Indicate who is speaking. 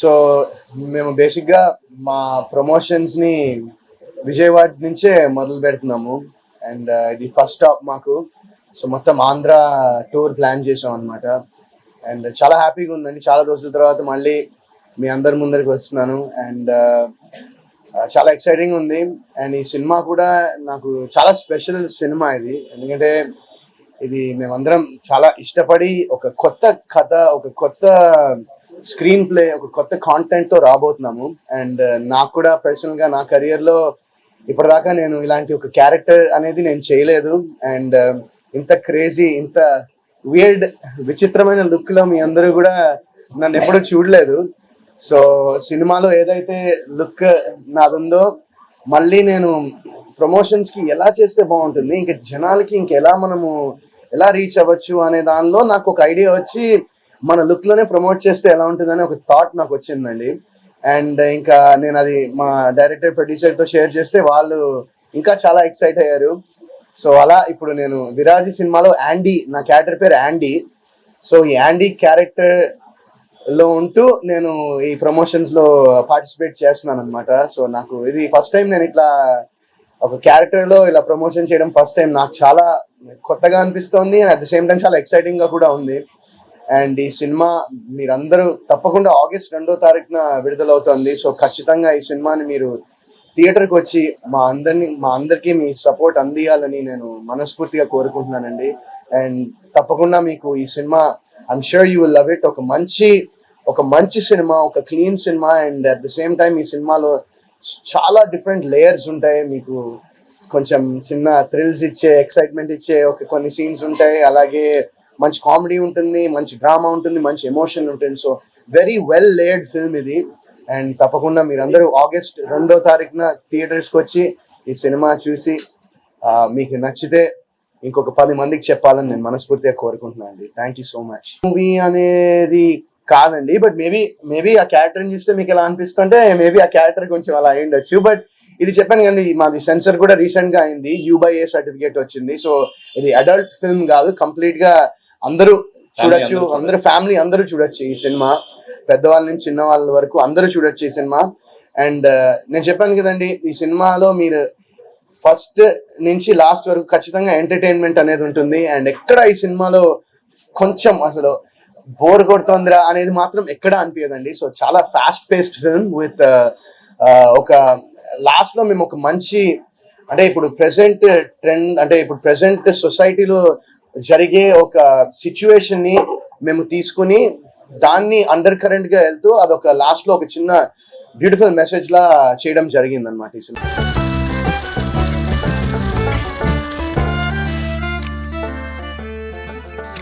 Speaker 1: So మేము బేసిక్గా మా ప్రమోషన్స్ని విజయవాడ నుంచే మొదలు పెడుతున్నాము. అండ్ uh, ఇది ఫస్ట్ స్టాప్ మాకు. సో మొత్తం ఆంధ్ర టూర్ ప్లాన్ చేసాం అనమాట అండ్ చాలా హ్యాపీగా ఉందండి. చాలా రోజుల తర్వాత మళ్ళీ మీ అందరి ముందరికి వస్తున్నాను. అండ్ uh, చాలా ఎక్సైటింగ్ ఉంది. అండ్ ఈ సినిమా కూడా నాకు చాలా స్పెషల్ సినిమా ఇది. ఎందుకంటే ఇది మేమందరం చాలా ఇష్టపడి ఒక కొత్త కథ ఒక కొత్త స్క్రీన్ ప్లే ఒక కొత్త కాంటెంట్తో రాబోతున్నాము. అండ్ uh, నాకు కూడా పర్సనల్గా నా కెరియర్లో ఇప్పటిదాకా నేను ఇలాంటి ఒక క్యారెక్టర్ అనేది నేను చేయలేదు. అండ్ uh, ఇంత క్రేజీ ఇంత వియర్డ్ విచిత్రమైన లుక్లో మీ అందరూ కూడా నన్ను ఎప్పుడూ చూడలేదు. సో సినిమాలో ఏదైతే లుక్ నాదుందో మళ్ళీ నేను ప్రమోషన్స్కి ఎలా చేస్తే బాగుంటుంది ఇంకా జనాలకి ఇంకెలా మనము ఎలా రీచ్ అవ్వచ్చు అనే దానిలో నాకు ఒక ఐడియా వచ్చి మన లుక్లోనే ప్రమోట్ చేస్తే ఎలా ఉంటుందని ఒక థాట్ నాకు వచ్చిందండి. అండ్ ఇంకా నేను అది మా డైరెక్టర్ ప్రొడ్యూసర్తో షేర్ చేస్తే వాళ్ళు ఇంకా చాలా ఎక్సైట్ అయ్యారు. సో అలా ఇప్పుడు నేను విరాజి సినిమాలో యాండీ నా క్యారెక్టర్ పేరు యాండీ సో ఈ యాండీ క్యారెక్టర్లో ఉంటూ నేను ఈ ప్రమోషన్స్లో పార్టిసిపేట్ చేస్తున్నాను అనమాట సో నాకు ఇది ఫస్ట్ టైం నేను ఇట్లా ఒక క్యారెక్టర్లో ఇలా ప్రమోషన్ చేయడం ఫస్ట్ టైం నాకు చాలా కొత్తగా అనిపిస్తోంది and at the same time చాలా ఎక్సైటింగ్గా కూడా ఉంది. అండ్ ఈ సినిమా మీరందరూ తప్పకుండా ఆగస్ట్ రెండో తారీఖున విడుదలవుతోంది. సో ఖచ్చితంగా ఈ సినిమాని మీరు థియేటర్కి వచ్చి మా అందరిని మా అందరికీ మీ సపోర్ట్ అందియాలని నేను మనస్ఫూర్తిగా కోరుకుంటున్నానండి. అండ్ తప్పకుండా మీకు ఈ cinema I'm sure you will love it ఒక మంచి ఒక మంచి సినిమా ఒక clean cinema. And at the same time ఈ సినిమాలో చాలా డిఫరెంట్ లేయర్స్ ఉంటాయి. మీకు కొంచెం చిన్న థ్రిల్స్ ఇచ్చే ఎక్సైట్మెంట్ ఇచ్చే ఒక కొన్ని సీన్స్ ఉంటాయి. అలాగే మంచి కామెడీ ఉంటుంది మంచి డ్రామా ఉంటుంది మంచి ఎమోషన్ ఉంటుంది. So very well laid film ఇది. అండ్ తప్పకుండా మీరందరూ ఆగస్ట్ రెండో తారీఖున థియేటర్స్కి వచ్చి ఈ సినిమా చూసి మీకు నచ్చితే ఇంకొక పది మందికి చెప్పాలని నేను మనస్ఫూర్తిగా కోరుకుంటున్నాను అండి. Thank you so much movie అనేది కాదండి బట్ మేబీ మేబీ ఆ క్యారెక్టర్ని చూస్తే మీకు ఎలా అనిపిస్తుంటే మేబీ ఆ క్యారెక్టర్ కొంచెం అలా అయి ఉండొచ్చు. బట్ ఇది చెప్పాను కానీ మాది సెన్సర్ కూడా రీసెంట్గా అయింది యూ బై ఏ సర్టిఫికేట్ వచ్చింది. సో ఇది అడల్ట్ ఫిల్మ్ కాదు కంప్లీట్గా అందరూ చూడొచ్చు
Speaker 2: అందరూ
Speaker 1: ఫ్యామిలీ అందరూ చూడొచ్చు ఈ సినిమా. పెద్దవాళ్ళ నుంచి చిన్న వాళ్ళ వరకు అందరూ చూడొచ్చు ఈ సినిమా. అండ్ నేను చెప్పాను కదండి ఈ సినిమాలో మీరు ఫస్ట్ నుంచి లాస్ట్ వరకు ఖచ్చితంగా ఎంటర్టైన్మెంట్ అనేది ఉంటుంది. అండ్ ఎక్కడ ఈ సినిమాలో కొంచెం అసలు బోర్ కొడుతోందిరా అనేది మాత్రం ఎక్కడ అనిపించదండి. సో చాలా ఫాస్ట్ పేస్డ్ ఫిల్మ్ విత్ ఒక లాస్ట్లో మేము ఒక మంచి అంటే ఇప్పుడు ప్రెసెంట్ ట్రెండ్ అంటే ఇప్పుడు ప్రెసెంట్ సొసైటీలో జరిగే ఒక సిచ్యువేషన్ని మేము తీసుకుని దాన్ని అండర్ కరెంట్గా వెళ్తూ అదొక లాస్ట్లో ఒక చిన్న బ్యూటిఫుల్ మెసేజ్ లా చేయడం జరిగింది అనమాట ఈ సినిమా.